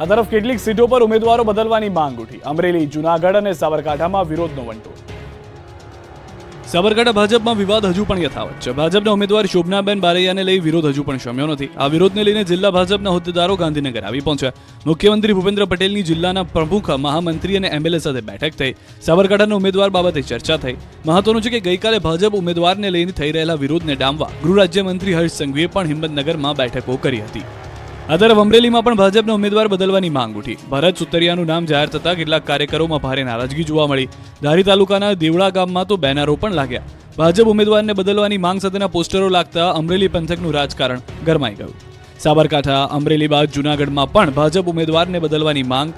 આ તરફ કેટલીક સીટો પર ઉમેદવારો બદલવાની માંગ ઉઠી. અમરેલી, જુનાગઢ અને સાબરકાંઠામાં વિરોધનો વંટો. સાબરકાંઠા ભાજપમાં વિવાદ હજુ પણ યથાવત છે. ભાજપના ઉમેદવાર શોભનાબેન બારૈયાને લઈ વિરોધ હજુ પણ શમ્યો નથી. આ વિરોધને લઈને જિલ્લા ભાજપના હોદ્દેદારો ગાંધીનગર આવી પહોંચ્યા. મુખ્યમંત્રી ભૂપેન્દ્ર પટેલની જિલ્લાના પ્રમુખ, મહામંત્રી અને એમએલએ સાથે બેઠક થઈ. સાબરકાંઠાના ઉમેદવાર બાબતે ચર્ચા થઈ. મહત્વનું છે કે ગઈકાલે ભાજપ ઉમેદવારને લઈને થઈ રહેલા વિરોધને ડામવા ગૃહ રાજ્યમંત્રી હર્ષ સંઘવીએ પણ હિંમતનગરમાં બેઠકો કરી હતી. આ તરફ અમરેલીમાં પણ ભાજપના ઉમેદવાર બદલવાની માંગ ઉઠી. ભરત સુતરિયાનું નામ જાહેર થતાં કેટલાક કાર્યકરોમાં ભારે નારાજગી જોવા મળી. ધારી તાલુકાના દેવળા ગામમાં તો બેનરો પણ લાગ્યા. ભાજપ ઉમેદવારને બદલવાની માંગ સાથેના પોસ્ટરો લાગતા અમરેલી પંથકનું રાજકારણ ગરમાઈ ગયું. સાબરકાંઠા, અમરેલી બાદ જૂનાગઢમાં પણ ભાજપ ઉમેદવારને બદલવાની માંગ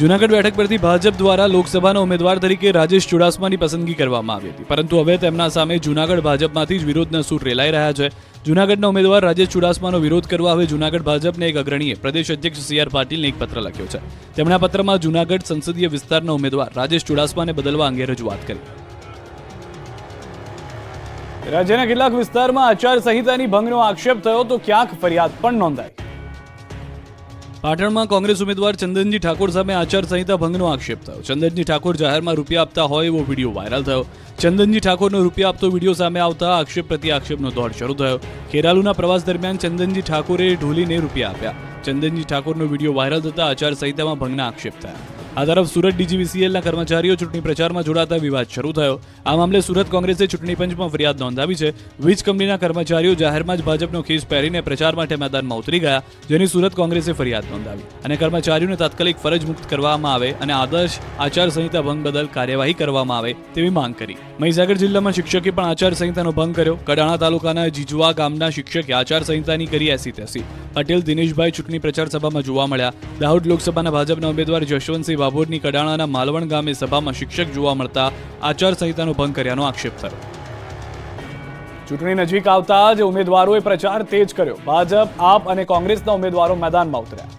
જૂનાગઢ બેઠક પરથી ભાજપ દ્વારા લોકસભાના ઉમેદવાર તરીકે રાજેશ ચુડાસમાની પસંદગી કરવામાં આવી હતી. પરંતુ હવે તેમના સામે જૂનાગઢ ભાજપમાંથી જ વિરોધના સૂર રેલાઈ રહ્યા છે. જૂનાગઢના ઉમેદવાર રાજેશ ચુડાસમાનો વિરોધ કરવા હવે જૂનાગઢ ભાજપને એક અગ્રણીએ, પ્રદેશ અધ્યક્ષ સી આર પાટીલને એક પત્ર લખ્યો છે. તેમણે આ પત્રમાં જૂનાગઢ સંસદીય વિસ્તારના ઉમેદવાર રાજેશ ચુડાસમાને બદલવા અંગે રજૂઆત કરી. રાજ્યના કેટલાક વિસ્તારમાં આચાર સંહિતાની ભંગનો આક્ષેપ થયો તો ક્યાંક ફરિયાદ પણ નોંધાઈ. પાટણમાં કોંગ્રેસ ઉમેદવાર ચંદનજી ઠાકોર સામે આચાર સંહિતા ભંગનો આક્ષેપ થયો. ચંદનજી ઠાકોર જાહેરમાં રૂપિયા આપતા હોય એવો વીડિયો વાયરલ થયો. ચંદનજી ઠાકોરનો રૂપિયા આપતો વીડિયો સામે આવતા આક્ષેપ પ્રતિ આક્ષેપનો દોર શરૂ થયો. ખેરાલુના પ્રવાસ દરમિયાન ચંદનજી ઠાકોરે ઢોલીને રૂપિયા આપ્યા. ચંદનજી ઠાકોરનો વીડિયો વાયરલ થતા આચાર સંહિતામાં ભંગના આક્ષેપ થયા. આ તરફ સુરત ડીજીવીસીએલના કર્મચારીઓ ચૂંટણી પ્રચારમાં જોડાતા વિવાદ શરૂ થયો. આ મામલે સુરત કોંગ્રેસે ચૂંટણી પંચમાં ફરિયાદ નોંધાવી છે. વીજ કંપનીના કર્મચારીઓ જાહેરમાં જ ભાજપનો ખીસ પહેરીને પ્રચાર માટે મેદાનમાં ઉતરી ગયા, જેની સુરત કોંગ્રેસે ફરિયાદ નોંધાવી. અને કર્મચારીઓને તાત્કાલિક ફરજ મુક્ત કરવામાં આવે અને આદર્શ આચારસંહિતા ભંગ બદલ કાર્યવાહી કરવામાં આવે તેવી માંગ કરી. મહીસાગર જિલ્લામાં શિક્ષકે પણ આચાર સંહિતાનો ભંગ કર્યો. કડાણા તાલુકાના જીજવા ગામના શિક્ષકે આચાર સંહિતાની કરી એસી તેસી પટેલ, દિનેશભાઈ ચૂંટણી પ્રચાર સભામાં જોવા મળ્યા. દાહોદ લોકસભાના ભાજપના ઉમેદવાર જશવંતસિંહ બાબોરની કડાણાના માલવણ ગામે સભામાં શિક્ષક જોવા મળતા આચાર સંહિતાનો ભંગ કર્યાનો આક્ષેપ થયો. ચૂંટણી નજીક આવતા જ ઉમેદવારોએ પ્રચાર તેજ કર્યો. ભાજપ, આપ અને કોંગ્રેસના ઉમેદવારો મેદાનમાં ઉતર્યા.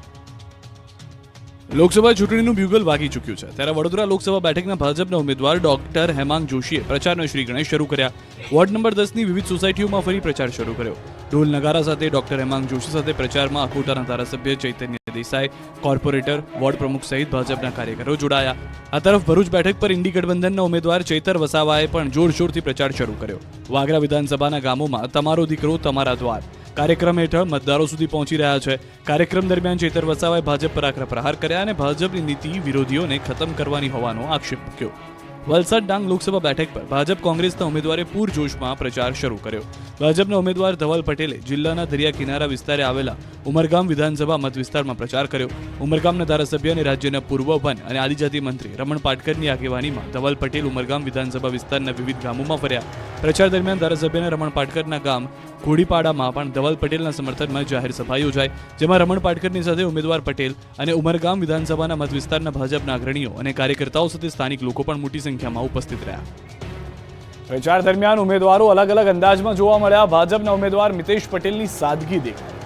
લોકસભા ચૂંટણીનું બ્યુગલ વાગી ચૂક્યું છે. ત્યારે વડોદરા લોકસભા બેઠકના ભાજપના ઉમેદવાર ડોક્ટર હેમાંગ જોશીએ પ્રચારનો શ્રી ગણેશ શરૂ કર્યા. વોર્ડ નંબર દસની વિવિધ સોસાયટીઓમાં ફરી પ્રચાર શરૂ કર્યો. ઢોલ નગારા સાથે ડોક્ટર હેમાંગ જોશી સાથે પ્રચારમાં અકોટાના ધારાસભ્ય ચૈતન્ય દેસાઈ, કોર્પોરેટર, વોર્ડ પ્રમુખ સહિત ભાજપના કાર્યકરો જોડાયા. આ તરફ ભરૂચ બેઠક પર ઇન્ડી ગઠબંધનના ઉમેદવાર ચૈતર વસાવાએ પણ જોરશોરથી પ્રચાર શરૂ કર્યો. વાગરા વિધાનસભાના ગામોમાં તમારો દીકરો તમારા દ્વાર. કાર્યક્રમ હેઠળ મતદારો સુધી પહોંચી રહ્યા છે. કાર્યક્રમ દરમિયાન ચેતર વસાવાએ ભાજપ પર આકરા પ્રહાર કર્યા અને ભાજપની નીતિ વિરોધીઓને ખતમ કરવાની હોવાનો આક્ષેપ મૂક્યો. વલસાડ ડાંગ લોકસભા બેઠક પર ભાજપ કોંગ્રેસના ઉમેદવારે પૂરજોશમાં પ્રચાર શરૂ કર્યો. ભાજપના ઉમેદવાર ધવલ પટેલે જિલ્લાના દરિયા કિનારા વિસ્તારે આવેલા ઉમરગામ વિધાનસભા મત વિસ્તારમાં પ્રચાર કર્યો. ઉમરગામના ધારાસભ્ય અને રાજ્યના પૂર્વ વન અને આદિજાતિ મંત્રી રમણ પાટકરની આગેવાનીમાં ધવલ પટેલ ઉમરગામ વિધાનસભા વિસ્તારના વિવિધ ગામોમાં ફર્યા. પ્રચાર દરમિયાન ધારાસભ્યના રમણ પાટકરના ગામ ઘોડીપાડામાં પણ ધવલ પટેલના સમર્થનમાં જાહેર સભા યોજાઈ, જેમાં રમણ પાટકરની સાથે ઉમેદવાર પટેલ અને ઉમરગામ વિધાનસભાના મત વિસ્તારના ભાજપના અગ્રણીઓ અને કાર્યકર્તાઓ સાથે સ્થાનિક લોકો પણ મોટી સંખ્યામાં ઉપસ્થિત રહ્યા. પ્રચાર દરમિયાન ઉમેદવારો અલગ અલગ અંદાજમાં જોવા મળ્યા. ભાજપના ઉમેદવાર મિતેશ પટેલની સાદગી દેખાઈ.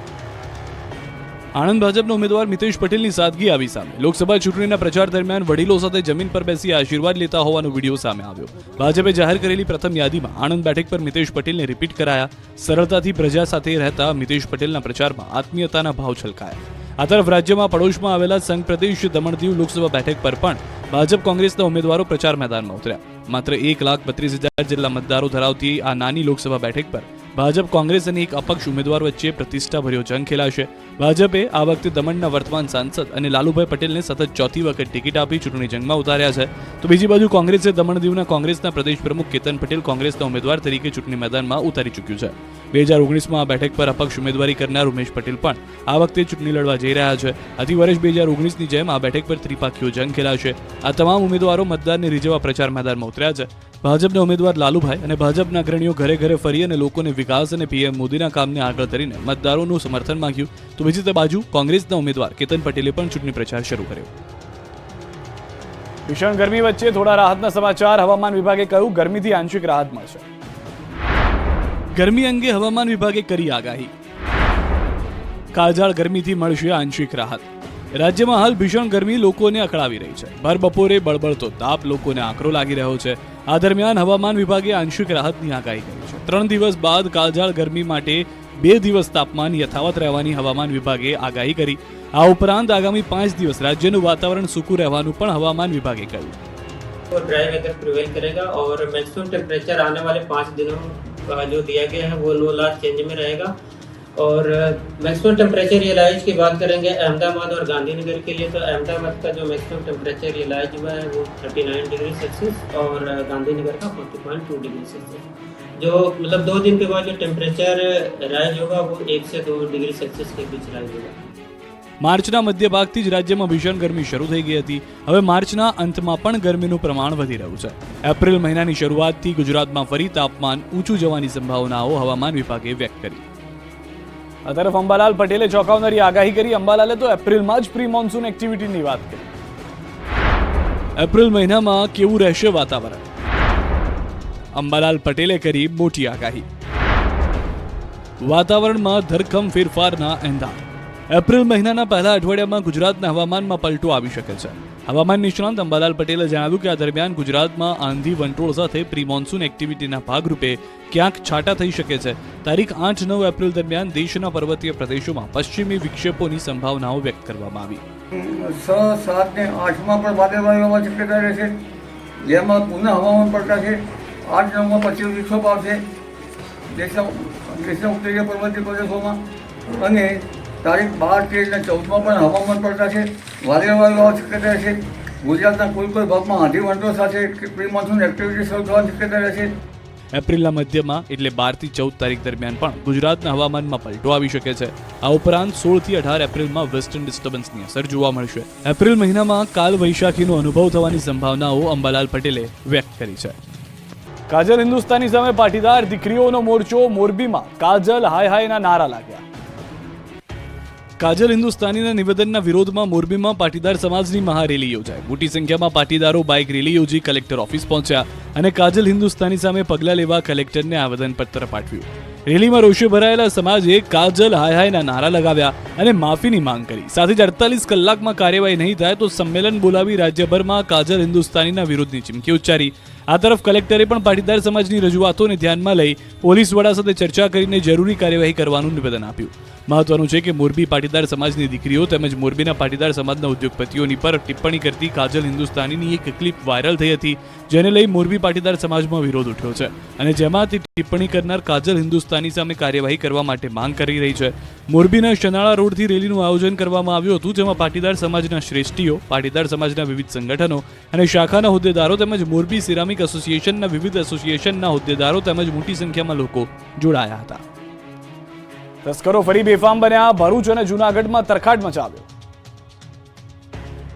આણંદ ભાજપના ઉમેદવાર મિતેશ પટેલની સાદગી આવી સામે. લોકસભા ચૂંટણીના પ્રચાર દરમિયાન વડીલો સાથે જમીન પર બેસી આશીર્વાદ લેતા હોવાનો વીડિયો સામે આવ્યો. ભાજપે જાહેર કરેલી પ્રથમ યાદીમાં આણંદ બેઠક પર મિતેશ પટેલને રિપીટ કરાયા. સરળતાથી પ્રજા સાથે રહેતા મિતેશ પટેલના પ્રચારમાં આત્મીયતાના ભાવ છલકાયા. આ તરફ રાજ્યમાં પડોશમાં આવેલા સંઘ પ્રદેશ દમણ દીવ લોકસભા બેઠક પર પણ ભાજપ કોંગ્રેસના ઉમેદવારો પ્રચાર મેદાનમાં ઉતર્યા. માત્ર એક લાખ બત્રીસ હજાર જેટલા મતદારો ધરાવતી આ નાની લોકસભા બેઠક પર ભાજપ કોંગ્રેસ અને એક અપક્ષ ઉમેદવાર વચ્ચે પ્રતિષ્ઠાભર્યો જંગ ખેલાશે. ભાજપે આ વખતે દમણના વર્તમાન સાંસદ અને લાલુભાઈ પટેલને સતત ચોથી વખત ટિકિટ આપી ચૂંટણી જંગમાં ઉતાર્યા છે. તો બીજી બાજુ કોંગ્રેસે દમણ દીવના કોંગ્રેસના પ્રદેશ પ્રમુખ કેતન પટેલ કોંગ્રેસના ઉમેદવાર તરીકે ચૂંટણી મેદાનમાં ઉતારી ચૂક્યું છે. બે હજાર ઓગણીસમાં આ બેઠક પર અપક્ષ ઉમેદવારી કરનાર ઉમેશ પટેલ પણ આ વખતે ચૂંટણી લડવા જઈ રહ્યા છે. આથી વર્ષ બે હજાર ઓગણીસની જેમ આ બેઠક પર ત્રિપાખીઓ જંગ ખેલાશે આ તમામ ઉમેદવારો મતદારને રીઝવવા પ્રચાર મેદાનમાં ઉતર્યા છે. ભાજપના ઉમેદવાર લાલુભાઈ અને ભાજપના અગ્રણીઓ ઘરે ઘરે ફરી અને લોકોને વિકાસ અને પીએમ મોદીના કામને આગળ ધરીને મતદારોનું સમર્થન માંગ્યું. તો બીજી બાજુ કોંગ્રેસના ઉમેદવાર કેતન પટેલે પણ ચૂંટણી પ્રચાર શરૂ કર્યો. ભીષણ ગરમી વચ્ચે થોડા રાહતના સમાચાર. હવામાન વિભાગે કહ્યું ગરમીથી આંશિક રાહત મળશે. ગરમી અંગે હવામાન વિભાગે કરી આગાહી. કાળઝાળ ગરમીથી મળશે આંશિક રાહત. રાજ્યમાં હાલ ભીષણ ગરમી લોકોને અકળાવી રહી છે. ભર બપોરે બળબડતો તાપ લોકોને આકરો લાગી રહ્યો છે. આ દરમિયાન હવામાન વિભાગે આંશિક રાહતની આગાહી કરી છે. ત્રણ દિવસ બાદ કાળઝાળ ગરમી માટે બે દિવસ તાપમાન યથાવત રહેવાની હવામાન વિભાગે આગાહી કરી આ ઉપરાંત આગામી પાંચ દિવસ રાજ્યનું વાતાવરણ સૂકું રહેવાનું પણ હવામાન વિભાગે કહ્યું वो ड्राई वेदर प्रिवेल करेगा और मैक्सिमम टेम्परेचर आने वाले पाँच दिनों का जो दिया गया है वो लो लास्ट चेंज में रहेगा और मैक्सिमम टेम्परेचर रियलाइज की बात करेंगे अहमदाबाद और गांधीनगर के लिए तो अहमदाबाद का जो मैक्सिमम टेम्परेचर रियलाइज हुआ है वो 39 डिग्री सेल्सियस और गांधीनगर का 40.2 डिग्री सेल्सियस जो मतलब दो दिन के बाद जो टेम्परेचर राइज होगा वो एक से दो डिग्री सेल्सियस के बीच राइज होगा માર્ચના મધ્ય ભાગથી જ રાજ્યમાં ભીષણ ગરમી શરૂ થઈ ગઈ હતી હવે માર્ચના અંતમાં પણ ગરમીનું પ્રમાણ વધી રહ્યું છે એપ્રિલ મહિનાની શરૂઆતથી ગુજરાતમાં ફરી તાપમાન ઊંચું જવાની સંભાવનાઓ હવામાન વિભાગે વ્યક્ત કરી આ તરફ અંબાલાલ પટેલે ચોંકાવનારી આગાહી કરી. અંબાલાલે તો એપ્રિલમાં જ પ્રી મોન્સૂન એક્ટિવિટીની વાત કરી. એપ્રિલ મહિનામાં કેવું રહેશે વાતાવરણ? અંબાલાલ પટેલે કરી મોટી આગાહી. વાતાવરણમાં ધરખમ ફેરફારના એંધાણ. એપ્રિલ મહિનાના પહેલા અઠવાડિયામાં ગુજરાતના હવામાનમાં પલટો આવી શકે છે. હવામાન નિષ્ણાંત અંબાલાલ પટેલે જણાવ્યું કે આ દરમિયાન ગુજરાતમાં આંધી વંટોળ સાથે પ્રી મોન્સૂન એક્ટિવિટીના ભાગરૂપે ક્યાંક છાંટા થઈ શકે છે. તારીખ આઠ નવ એપ્રિલ દરમિયાન દેશના પર્વતીય પ્રદેશોમાં પશ્ચિમી વિક્ષેપોની સંભાવનાઓ વ્યક્ત કરવામાં આવી. છ, સાત આઠમાં પણ વાદળવાયુ શક્યતા રહેશે જેમાં પુનઃ હવામાન પડતા છે. આઠ નવમાં પશ્ચિમ વિક્ષોપ આવશે. દેશના દેશના ઉત્તરીય પર્વતીય પ્રદેશોમાં. અને તારીખ બાર તેર ને ચૌદમાં પણ હવામાન પડતા છે વાદળવાયુ હોવા શક્યતા રહેશે ગુજરાતના કોઈ કોઈ ભાગમાં આંધી વંટો સાથે પ્રી મોન્સૂન એક્ટિવિટી શરૂ થવાની શક્યતા રહેશે એપ્રિલના મધ્યમાં એટલે બારથી ચૌદ તારીખ દરમિયાન પણ ગુજરાતના હવામાનમાં પલટો આવી શકે છે. આ ઉપરાંત સોળથી અઢાર એપ્રિલમાં વેસ્ટર્ન ડિસ્ટર્બન્સની અસર જોવા મળશે. એપ્રિલ મહિનામાં કાલ વૈશાખીનો અનુભવ થવાની સંભાવનાઓ અંબાલાલ પટેલે વ્યક્ત કરી છે. કાજલ હિન્દુસ્તાની સામે પાટીદાર દીકરીઓનો મોરચો મોરબીમાં. કાજલ હાય હાયના નારા લાગ્યા. કાજલ હિન્દુસ્તાનીના નિવેદનના વિરોધમાં મોરબીમાં પાટીદાર સમાજની મહારેલી યોજાઈ. મોટી સંખ્યામાં પાટીદારો બાઇક રેલી યોજી કલેક્ટર ઓફિસ પહોંચ્યા અને કાજલ હિન્દુસ્તાની સામે પગલાં લેવા કલેક્ટરને આવેદનપત્ર પાઠવ્યું. રેલીમાં રોષે ભરાયેલા સમાજે કાજલ હાય હાયના નારા લગાવ્યા અને માફીની માંગ કરી. સાથે જ અડતાલીસ કલાકમાં કાર્યવાહી નહીં થાય તો સંમેલન બોલાવી રાજ્યભરમાં કાજલ હિન્દુસ્તાનીના વિરોધની ચીમકી ઉચ્ચારી. આ તરફ કલેક્ટરે પણ પાટીદાર સમાજની રજૂઆતોને ધ્યાનમાં લઈ પોલીસ વડા સાથે ચર્ચા કરીને જરૂરી કાર્યવાહી કરવાનું નિવેદન આપ્યું. મહત્વનું છે કે મોરબી પાટીદાર સમાજની દીકરીઓ તેમજ મોરબીના પાટીદાર સમાજના ઉદ્યોગપતિઓની પર ટિપ્પણી કરતી કાજલ હિન્દુસ્તાનીની એક ક્લિપ વાયરલ થઈ હતી, જેને લઈ મોરબી પાટીદાર સમાજમાં વિરોધ ઉઠ્યો છે. અને જેમાં તે ટિપ્પણી કરનાર કાજલ હિન્દુસ્તાની સામે કાર્યવાહી કરવા માટે માંગ કરી રહી છે. મોરબીના શનાળા રોડથી રેલીનું આયોજન કરવામાં આવ્યું હતું, જેમાં પાટીદાર સમાજના શ્રેષ્ઠીઓ, પાટીદાર સમાજના વિવિધ સંગઠનો અને શાખાના હોદ્દેદારો તેમજ મોરબી સિરામિક એસોસિએશનના વિવિધ એસોસિએશનના હોદ્દેદારો તેમજ મોટી સંખ્યામાં લોકો જોડાયા હતા. તસ્કરો ફરી બેફામ બન્યા. ભરૂચ અને જૂનાગઢમાં તરખાટ મચાવ્યો.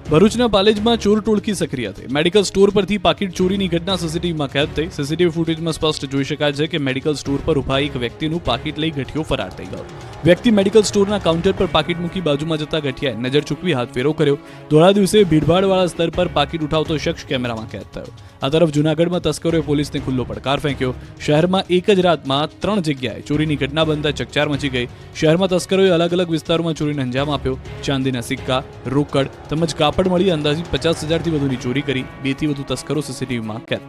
ભરૂચના પાલેજમાં ચોર ટોળકી સક્રિય થઈ. મેડિકલ સ્ટોર પરથી પાકીટ ચોરીની ઘટના સીસીટીવીમાં કેદ થઈ. સીસીટીવી ફૂટેજમાં સ્પષ્ટ જોઈ શકાય છે કે મેડિકલ સ્ટોર પર ઊભા એક વ્યક્તિનું પાકીટ લઈ ગઠિયો ફરાર થઈ ગયો. વ્યક્તિ મેડિકલ સ્ટોરના કાઉન્ટર પર પાકીટ મૂકી બાજુમાં જતા ગઠિયાએ નજર ચૂકવી હાથ કર્યો. ધોળા દિવસે ભીડભાડવાળા સ્તર પર પાકીટ ઉઠાવતો શખ્સ કેમેરામાં કેદ થયો. આ તરફ જૂનાગઢમાં તસ્કરોએ પોલીસને ખુલ્લો પડકાર ફેંક્યો. શહેરમાં એક જ રાતમાં ત્રણ જગ્યાએ ચોરીની ઘટના બનતા ચકચાર મચી ગઈ. શહેરમાં તસ્કરોએ અલગ અલગ વિસ્તારોમાં ચોરીને અંજામ આપ્યો. ચાંદીના સિક્કા, રોકડ તેમજ કાપડ મળી અંદાજિત પચાસ હજારથી વધુની ચોરી કરી બેથી વધુ તસ્કરો સીસીટીવીમાં કેદ.